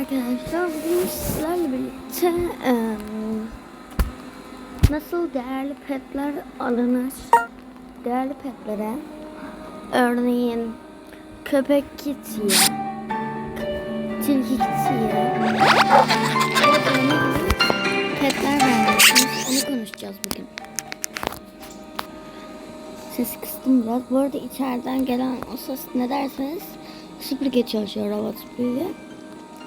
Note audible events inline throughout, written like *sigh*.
arkadaşlar. Bugün sizlerle birlikte eee, nasıl değerli petler alınır? Değerli petlere örneğin köpek kitiye, tilki kitiye petler vermişsiniz. Onu konuşacağız bugün. Ses kıstım biraz. Bu arada içeriden gelen o ses ne derseniz süpürge çalışıyor robot süpürge.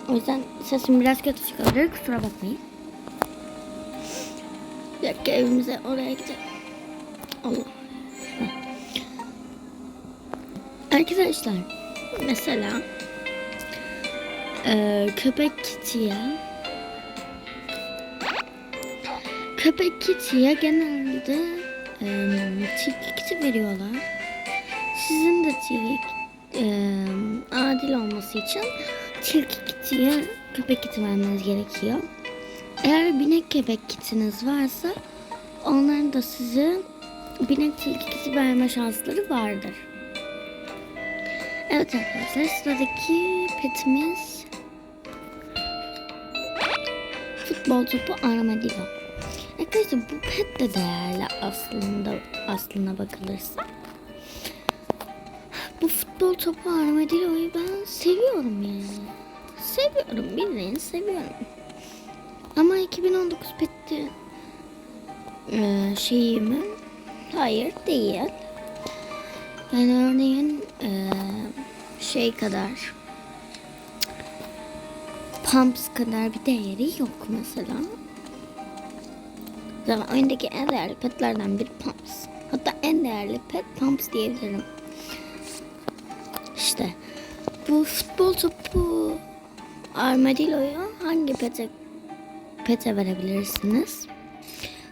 O yüzden sesim biraz kötü çıkabilir. Kusura bakmayın. Bir dakika evimize oraya gidelim. Allah. Arkadaşlar mesela eee, köpek kitiye köpek kitiye genelde eee tilki kiti veriyorlar. Sizin de tilki eee, adil olması için tilki kitiye köpek kiti vermeniz gerekiyor. Eğer binek köpek kitiniz varsa onların da size binek tilki kiti verme şansları vardır. Evet arkadaşlar sıradaki petimiz futbol topu armadillo. Arkadaşlar bu pet de değerli aslında aslına bakılırsa. Futbol topu armadillo'yu ben seviyorum yani. Seviyorum bildiğin seviyorum. Ama 2019 petti ee, şeyi mi? Hayır değil. Yani örneğin ee, şey kadar Pumps kadar bir değeri yok mesela. Zaten oyundaki en değerli petlerden biri Pumps. Hatta en değerli pet Pumps diyebilirim. İşte bu futbol topu Armadillo'yu hangi pete pete verebilirsiniz?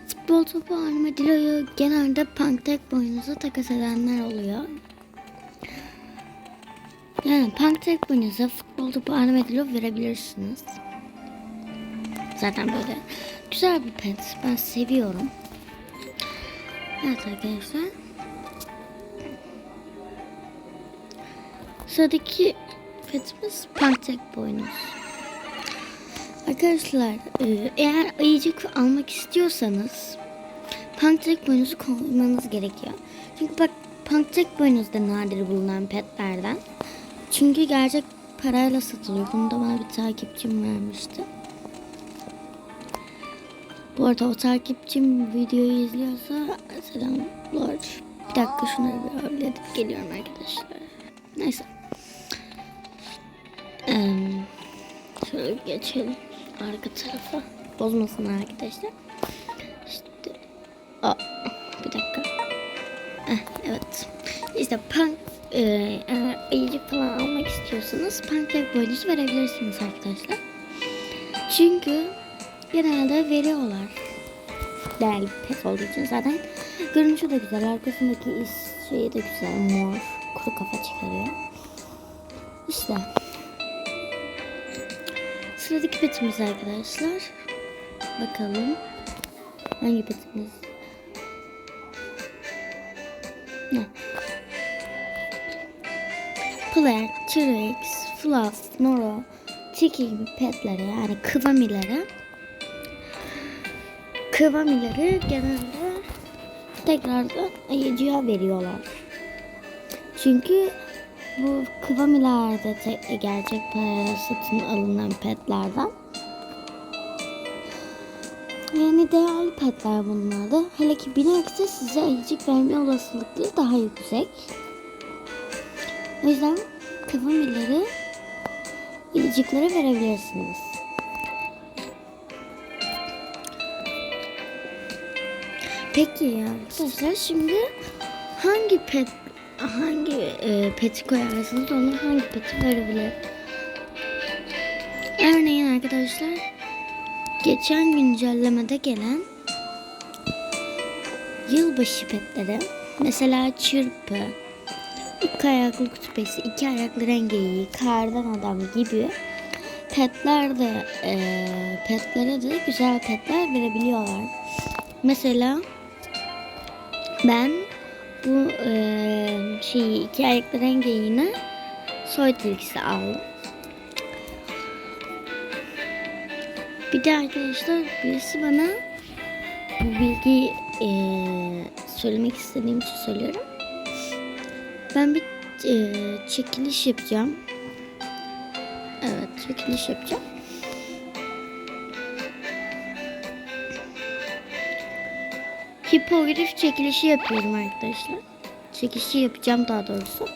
Futbol topu Armadillo'yu genelde Panktek boynunuza takas edenler oluyor. Yani Panktek boynunuza futbol topu Armadillo verebilirsiniz. Zaten böyle güzel bir pet. Ben seviyorum. Evet arkadaşlar. Sıradaki petimiz Panktek boynuz. Arkadaşlar e, eğer ayıcık almak istiyorsanız Panktek boynuzu koymanız gerekiyor. Çünkü bak Panktek boynuz da nadir bulunan petlerden. Çünkü gerçek parayla satılıyor. Bunu da bana bir takipçim vermişti. Bu arada o takipçim videoyu izliyorsa selamlar. Bir dakika şunları bir halledip geliyorum arkadaşlar. Neyse. Şöyle geçelim arka tarafa. Bozmasın arkadaşlar. İşte. Aa, bir dakika. Eh, evet. İşte punk e, eğer ayıcık falan almak istiyorsanız pankek boynuzu verebilirsiniz arkadaşlar. Çünkü genelde veriyorlar. Değerli pet olduğu için zaten görünüşü de güzel. Arkasındaki iz şeyi de güzel. Mor. Kuru kafa çıkarıyor. İşte. Sıradaki petimiz arkadaşlar. Bakalım. Hangi petimiz? Ne? Player, T-Rex, Fluff, Noro, Tiki gibi petlere yani kıvamilere kıvamileri genelde tekrardan ayıcıya veriyorlar. Çünkü bu kıvamilerde te- gerçek parayla satın alınan petlerden yani değerli petler bunlar da. Hele ki binekse size ayıcık verme olasılıkları daha yüksek. O yüzden kıvamilleri ayıcıklara verebilirsiniz. Peki ya arkadaşlar şimdi hangi pet hangi e, peti koyarsınız ona hangi peti verebilir? Örneğin arkadaşlar geçen güncellemede gelen yılbaşı petleri mesela çırpı, iki ayaklı kütüphesi, iki ayaklı rengeyi, kardan adam gibi petler de e, petlere de güzel petler verebiliyorlar. Mesela ben bu e, şeyi iki ayaklı rengeğine soy tilkisi aldım. Bir de arkadaşlar birisi bana bu bilgiyi eee, söylemek istediğim için söylüyorum. Ben bir eee, çekiliş yapacağım. Evet çekiliş yapacağım. Hipogrif çekilişi yapıyorum arkadaşlar. Çekilişi yapacağım daha doğrusu.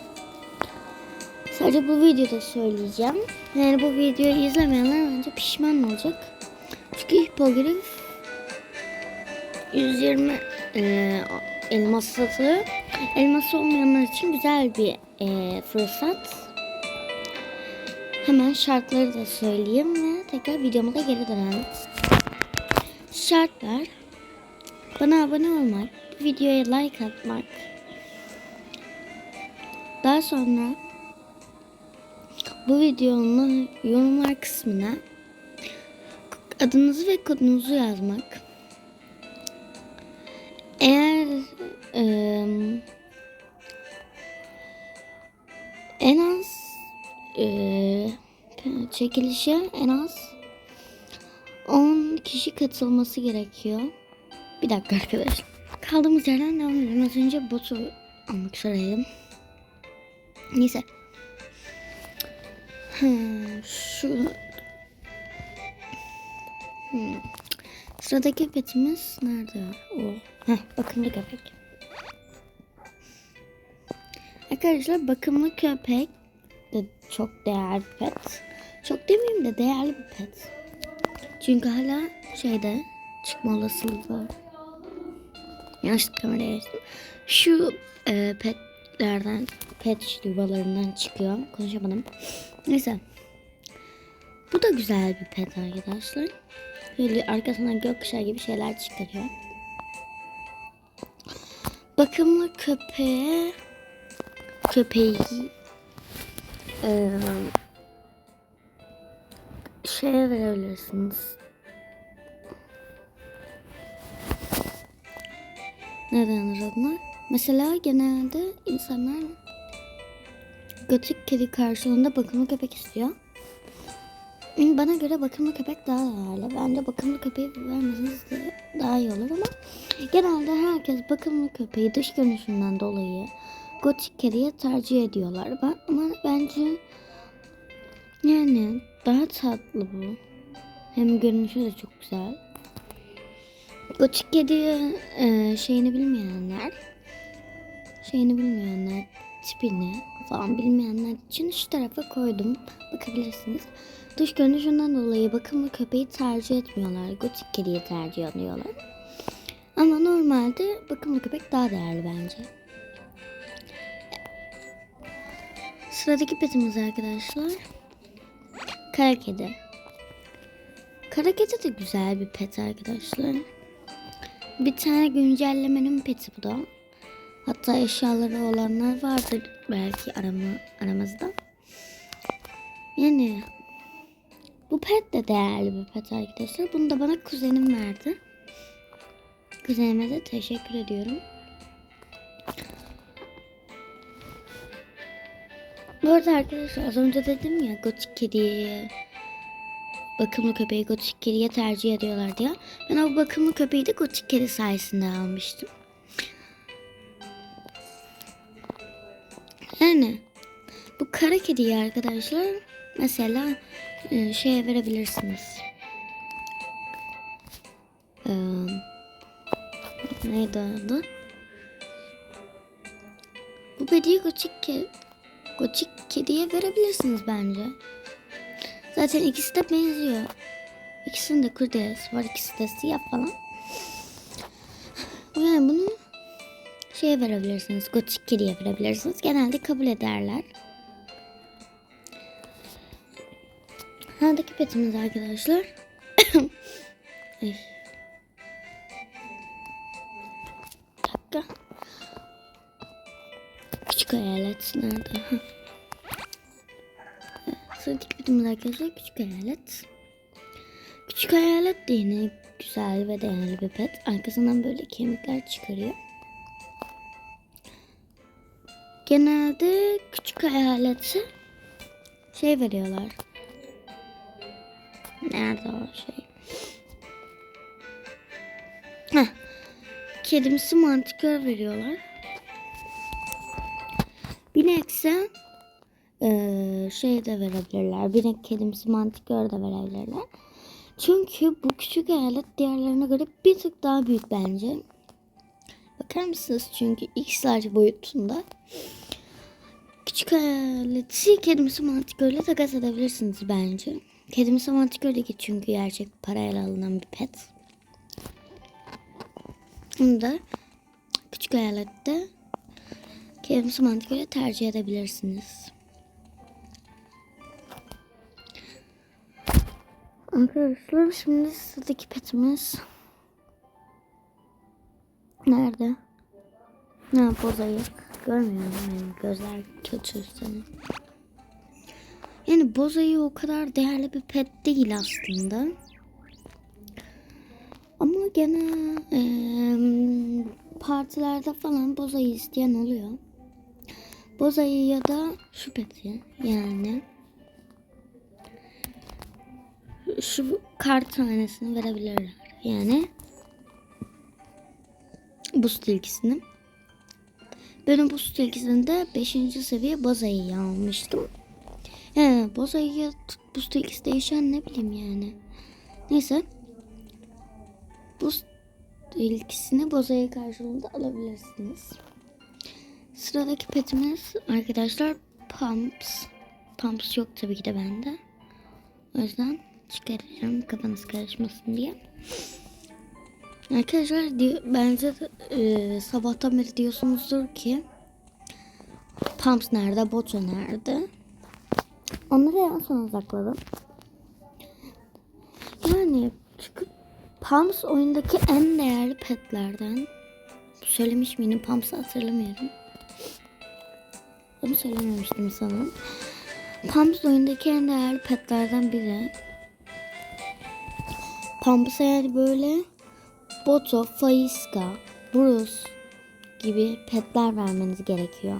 Sadece bu videoda söyleyeceğim. Yani bu videoyu izlemeyenler bence pişman olacak. Çünkü hipogrif 120 e, elmas satıyor. Elması olmayanlar için güzel bir e, fırsat. Hemen şartları da söyleyeyim ve tekrar videoma da geri dönelim. Şartlar bana abone olmak, videoya like atmak. Daha sonra bu videonun yorumlar kısmına adınızı ve kodunuzu yazmak. Eğer eee, en az eee, çekilişe en az 10 kişi katılması gerekiyor. Bir dakika arkadaşlar. Kaldığımız yerden devam edelim. Az önce botu almak üzereydim. Neyse. Hmm, şu Hmm. Sıradaki petimiz nerede? O. Heh, bakımlı köpek. Arkadaşlar bakımlı köpek de çok değerli bir pet. Çok demeyeyim de değerli bir pet. Çünkü hala şeyde çıkma olasılığı var. Yanlış kameraya açtım. Şu e, petlerden, pet yuvalarından çıkıyor. Konuşamadım. Neyse. Bu da güzel bir pet arkadaşlar. Böyle arkasından gökkuşağı gibi şeyler çıkarıyor. Bakımlı köpeğe köpeği eee şeye verebilirsiniz. Ne denir adına? Mesela genelde insanlar gotik kedi karşılığında bakımlı köpek istiyor. Bana göre bakımlı köpek daha değerli. Bence bakımlı köpeği vermeseniz de daha iyi olur ama genelde herkes bakımlı köpeği dış görünüşünden dolayı gotik kediye tercih ediyorlar. Ben, ama bence yani daha tatlı bu. Hem görünüşü de çok güzel. Gotik kedi e, şeyini bilmeyenler şeyini bilmeyenler tipini falan bilmeyenler için şu tarafa koydum. Bakabilirsiniz. Dış görünüşünden dolayı bakımlı köpeği tercih etmiyorlar. Gotik kediyi tercih ediyorlar. Ama normalde bakımlı köpek daha değerli bence. Sıradaki petimiz arkadaşlar. Kara kedi. Kara kedi de güzel bir pet arkadaşlar. Bir tane güncellemenin peti bu da. Hatta eşyaları olanlar vardır belki arama, aramızda. Yani bu pet de değerli bir pet arkadaşlar. Bunu da bana kuzenim verdi. Kuzenime de teşekkür ediyorum. Bu arada arkadaşlar az önce dedim ya gotik kediyi bakımlı köpeği gotik kediye tercih ediyorlar diye. Ben o bakımlı köpeği de gotik kedi sayesinde almıştım. Yani bu kara kediyi arkadaşlar mesela e, şeye verebilirsiniz. Ee, neydi adı? Bu kediyi gotik, ke gotik kediye verebilirsiniz bence. Zaten ikisi de benziyor. İkisinin de kurdelesi var. ikisi de siyah falan. Yani bunu şeye verebilirsiniz. Gotik kediye verebilirsiniz. Genelde kabul ederler. Sıradaki petimiz arkadaşlar. *coughs* Ay. Dakika. Küçük hayalet nerede? Sıradaki videomuz arkadaşlar küçük hayalet. Küçük hayalet de yine güzel ve değerli bir pet. Arkasından böyle kemikler çıkarıyor. Genelde küçük hayalete şey veriyorlar. Nerede o şey? Heh. Kedimsi mantikör veriyorlar. Binekse ee, şey de verebilirler. Binek kedimsi mantikör de verebilirler. Çünkü bu küçük alet diğerlerine göre bir tık daha büyük bence. Bakar mısınız? Çünkü X large boyutunda. Küçük aleti kedimsi mantikörle takas edebilirsiniz bence. Kedimsi mantikör de ki çünkü gerçek parayla alınan bir pet. Bunu da küçük hayalette kedimsi mantikörle tercih edebilirsiniz. Arkadaşlar şimdi sıradaki petimiz nerede? Ne bozayı görmüyorum benim gözler kötü senin. Yani bozayı o kadar değerli bir pet değil aslında. Ama gene eee, partilerde falan bozayı isteyen oluyor. Bozayı ya da şu peti yani şu kart tanesini verebilirler. Yani buz tilkisini. Ben o buz tilkisinde 5. seviye bozayı almıştım. Yani bozayı buz tilkisi değişen ne bileyim yani. Neyse. Buz tilkisini bozayı karşılığında alabilirsiniz. Sıradaki petimiz arkadaşlar Pumps. Pumps yok tabii ki de bende. O yüzden çıkaracağım kafanız karışmasın diye. Arkadaşlar di- bence e, sabahtan beri diyorsunuzdur ki Pumps nerede, Boto nerede? Onları en son sakladım. Yani çünkü Pumps oyundaki en değerli petlerden. Söylemiş miydim? Pumps'ı hatırlamıyorum. Ama söylememiştim sanırım. Pumps oyundaki en değerli petlerden biri. Pumps'a yani böyle Boto, Faiska, Bruce gibi petler vermeniz gerekiyor.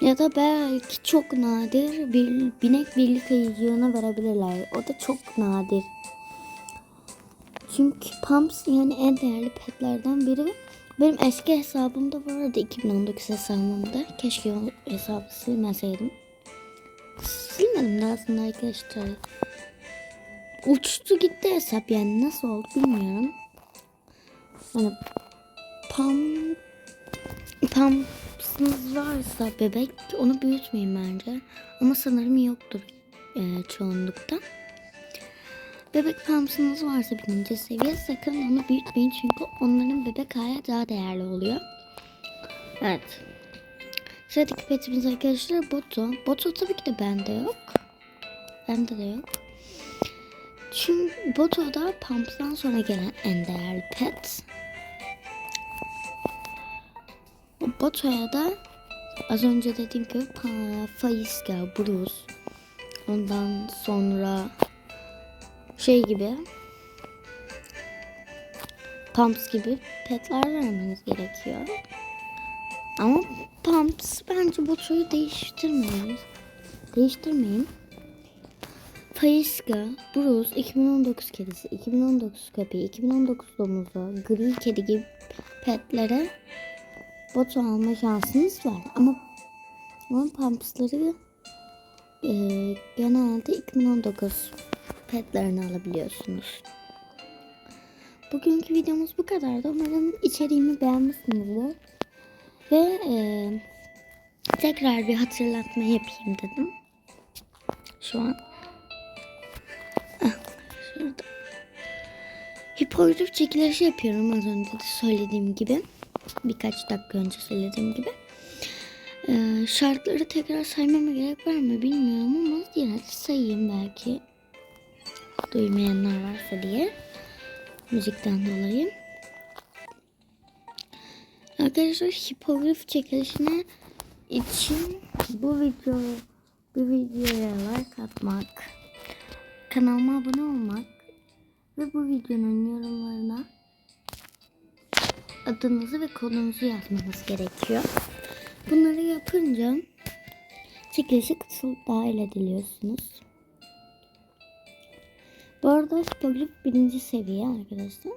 Ya da belki çok nadir bir binek birlik ayıcığına verebilirler. O da çok nadir. Çünkü Pumps yani en değerli petlerden biri. Benim eski hesabımda vardı 2019 hesabımda. Keşke o hesabı silmeseydim. Silmedim de aslında arkadaşlar. Uçtu gitti hesap yani nasıl oldu bilmiyorum. Hani pam pampsınız varsa bebek onu büyütmeyin bence. Ama sanırım yoktur e, çoğunlukta. Bebek pampsınız varsa birinci seviye sakın onu büyütmeyin çünkü onların bebek hali daha değerli oluyor. Evet. Sıradaki petimiz arkadaşlar Boto. Boto tabii ki de bende yok. Bende de yok. Çünkü Boto da Pumps'tan sonra gelen en değerli pet. Boto'ya da az önce dediğim gibi Faiska, Bruce, ondan sonra şey gibi Pumps gibi petler vermeniz gerekiyor. Ama Pumps bence Boto'yu değiştirmeyin. Değiştirmeyin. Faiska, Bruce, 2019 kedisi, 2019 köpeği, 2019 domuzu, gri kedi gibi petlere botu alma şansınız var. Ama ama pumpsları e, genelde 2019 petlerini alabiliyorsunuz. Bugünkü videomuz bu kadardı. Umarım içeriğimi beğenmişsinizdir. Ve e, tekrar bir hatırlatma yapayım dedim. Şu an Hipoglif çekilişi yapıyorum az önce de söylediğim gibi. Birkaç dakika önce söylediğim gibi. Ee, şartları tekrar saymama gerek var mı bilmiyorum ama yine de sayayım belki. Duymayanlar varsa diye. Müzikten dolayı. Arkadaşlar hipograf çekilişine için bu video bu videoya like atmak kanalıma abone olmak ve bu videonun yorumlarına adınızı ve kodunuzu yazmanız gerekiyor. Bunları yapınca çekilişe katılıp dahil ediliyorsunuz. Bu arada hipoglif birinci seviye arkadaşlar.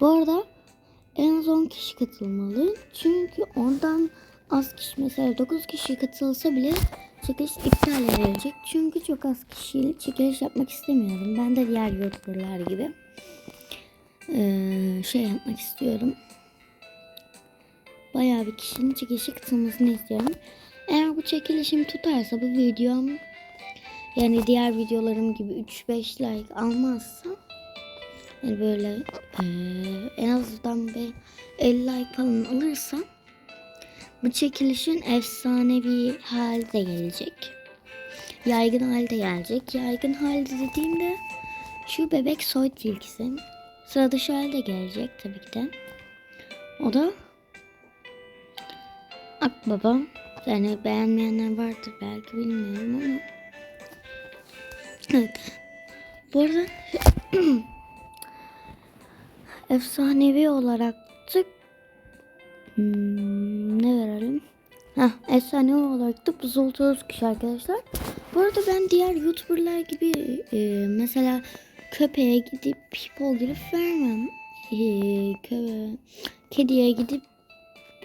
Bu arada en az 10 kişi katılmalı. Çünkü ondan az kişi mesela 9 kişi katılsa bile çekiliş iptal edilecek. Çünkü çok az kişiyle çekiliş yapmak istemiyorum. Ben de diğer youtuberlar gibi eee, şey yapmak istiyorum. Bayağı bir kişinin çekilişe katılmasını istiyorum. Eğer bu çekilişim tutarsa bu videom yani diğer videolarım gibi 3-5 like almazsa yani böyle eee, en azından bir 50 like falan alırsam bu çekilişin efsanevi halde gelecek. Yaygın halde gelecek. Yaygın halde dediğimde şu bebek soy tilkisi. Sıra dışı halde gelecek tabii ki de. O da Akbaba. Yani beğenmeyenler vardır belki bilmiyorum ama. Evet. Bu arada *clears throat* efsanevi olarak da hmm, ne verelim? Heh, efsanevi olarak da Buzultu Özküş arkadaşlar. Bu arada ben diğer youtuberlar gibi e, mesela köpeğe gidip hippo girip vermem. E, kö, kediye gidip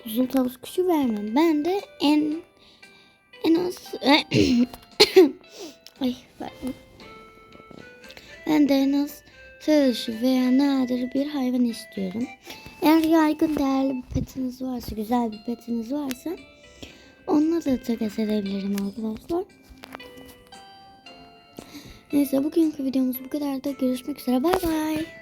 buzul tavus kuşu vermem. Ben de en en az *coughs* ay pardon. Ben de en az sarışı veya nadir bir hayvan istiyorum. Eğer yaygın değerli bir petiniz varsa, güzel bir petiniz varsa onunla da takas edebilirim arkadaşlar. Neyse bugünkü videomuz bu kadar da görüşmek üzere. Bay bay.